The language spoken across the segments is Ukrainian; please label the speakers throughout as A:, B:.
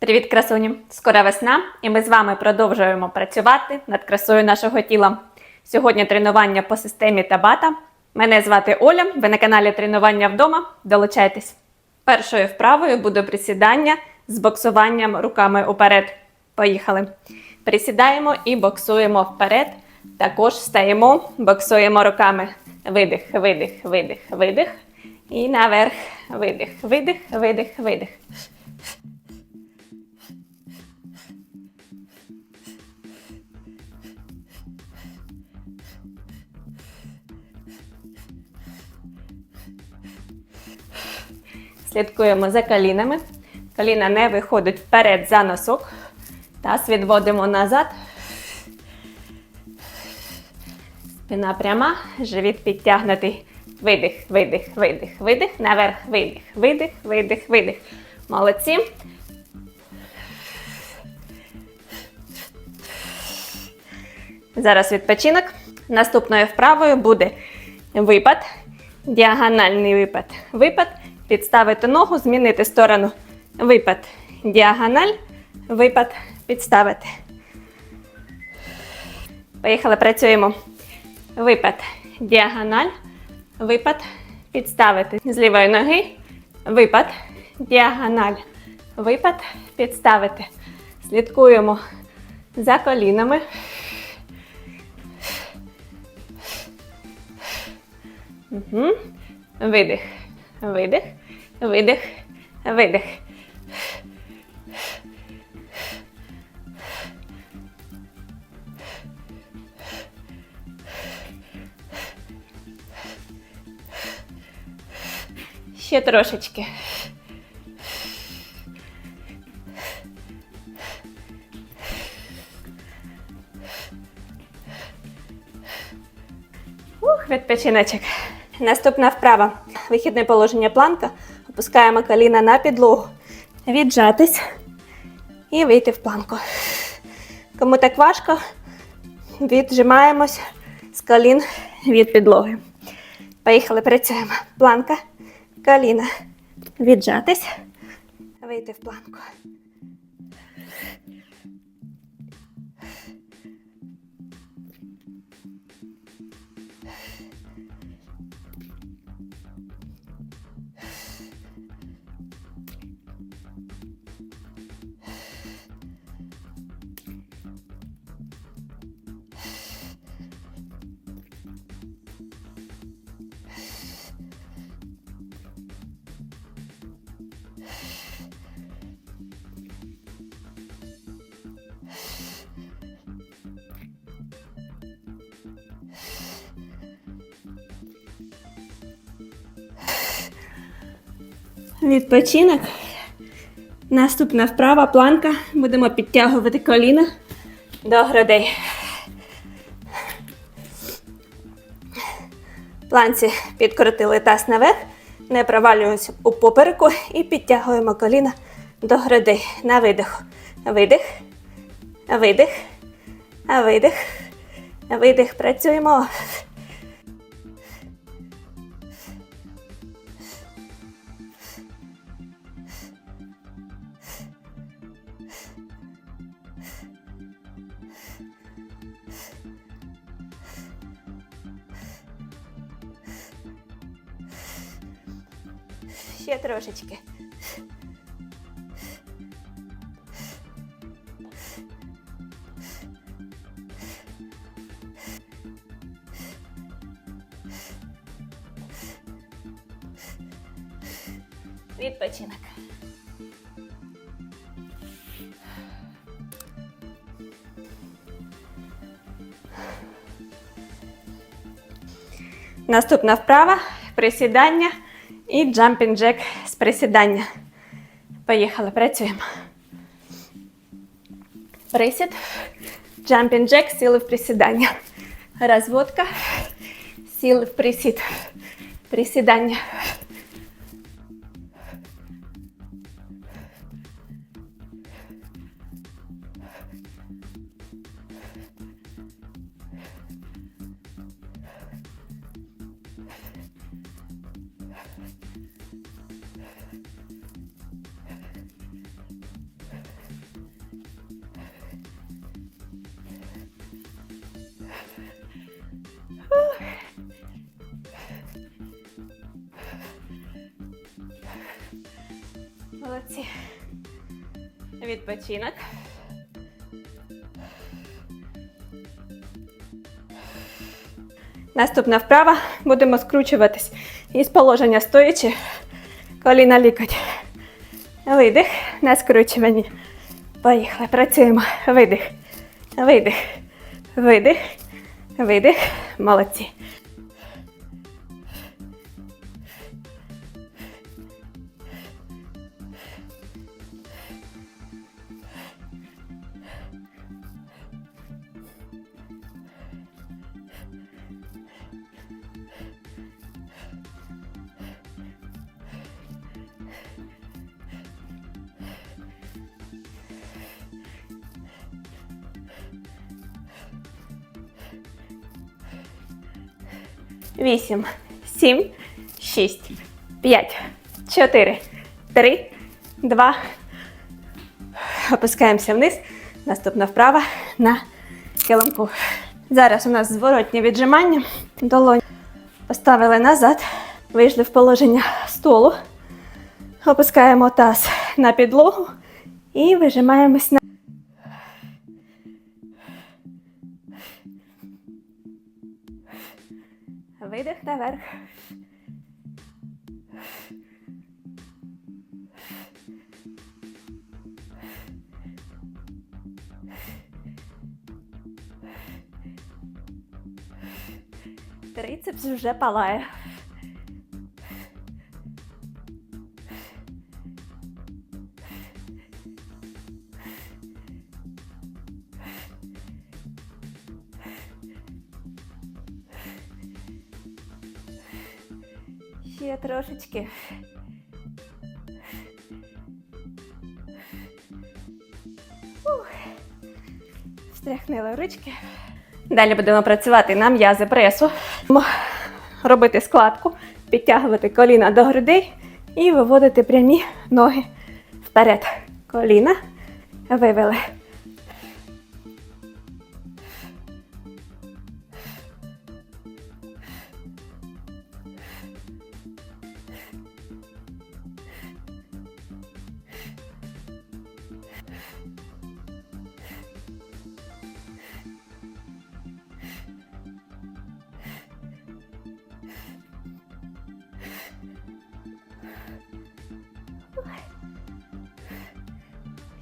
A: Привіт, красуні! Скоро весна, і ми з вами продовжуємо працювати над красою нашого тіла. Сьогодні тренування по системі Табата. Мене звати Оля. Ви на каналі Тренування вдома. Долучайтесь. Першою вправою буде присідання з боксуванням руками уперед. Поїхали. Присідаємо і боксуємо вперед. Також стаємо, боксуємо руками. Видих, видих, видих, видих. І наверх. Видих, видих, видих, видих. Слідкуємо за колінами. Коліна не виходить вперед за носок. Таз відводимо назад. Спина пряма, живіт підтягнутий. Видих, видих, видих, видих. Наверх, видих, видих, видих, видих. Молодці. Зараз відпочинок. Наступною вправою буде випад, діагональний випад. Випад, підставити ногу, змінити сторону. Випад, діагональ, випад, підставити. Поїхали, працюємо. Випад, діагональ, випад, підставити. З лівої ноги, випад, діагональ, випад, підставити. Слідкуємо за колінами. Угу. Видих, видих, видих, видих. Ще трошечки. Ух, відпочиночок. Наступна вправа. Вихідне положення планка. Опускаємо коліна на підлогу. Віджатись і вийти в планку. Кому так важко, віджимаємось з колін від підлоги. Поїхали, працюємо. Планка, коліна. Віджатись, вийти в планку. Відпочинок. Наступна вправа планка. Будемо підтягувати коліна до грудей. Планці підкрутили таз наверх, не провалюємося у попереку і підтягуємо коліна до грудей. На видих. Видих. Видих. Видих. Видих. Працюємо. Ще трошечки. Відпочинок. Наступна вправа присідання і джампінг джек з присідання. Поїхали, працюємо. Присід, Джампінг джек, сіли в присідання. Розводка, сіли в присід. Присідання. Молодці. Відпочинок. Наступна вправа. Будемо скручуватись із положення стоячи. Коліна лікоть. Видих на скручуванні. Поїхали. Працюємо. Видих. Видих. Видих. Видих. Молодці. Вісім, сім, шість, п'ять, чотири, три, два. Опускаємося вниз. Наступна вправа на килимку. Зараз у нас зворотнє віджимання. Долонь поставили назад, вийшли в положення столу. Опускаємо таз на підлогу і вижимаємось на. Видих наверх. Трицепс вже палає. Ще трошечки. Ух. Встряхнули ручки. Далі будемо працювати на м'язи пресу. Робити складку, підтягувати коліна до грудей і виводити прямі ноги вперед. Коліна вивели.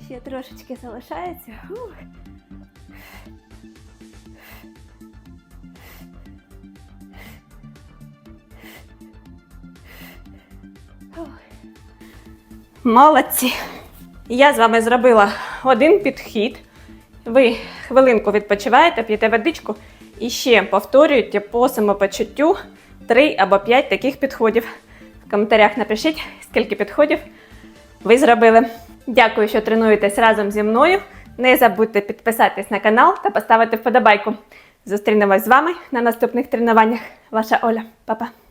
A: Ще трошечки залишається. Ух. Ух. Молодці. Я з вами зробила один підхід. Ви хвилинку відпочиваєте, п'єте водичку і ще повторюєте по самопочуттю 3 або 5 таких підходів. В коментарях напишіть, скільки підходів ви зробили. Дякую, що тренуєтесь разом зі мною. Не забудьте підписатись на канал та поставити вподобайку. Зустрінемось з вами на наступних тренуваннях. Ваша Оля, Па-па.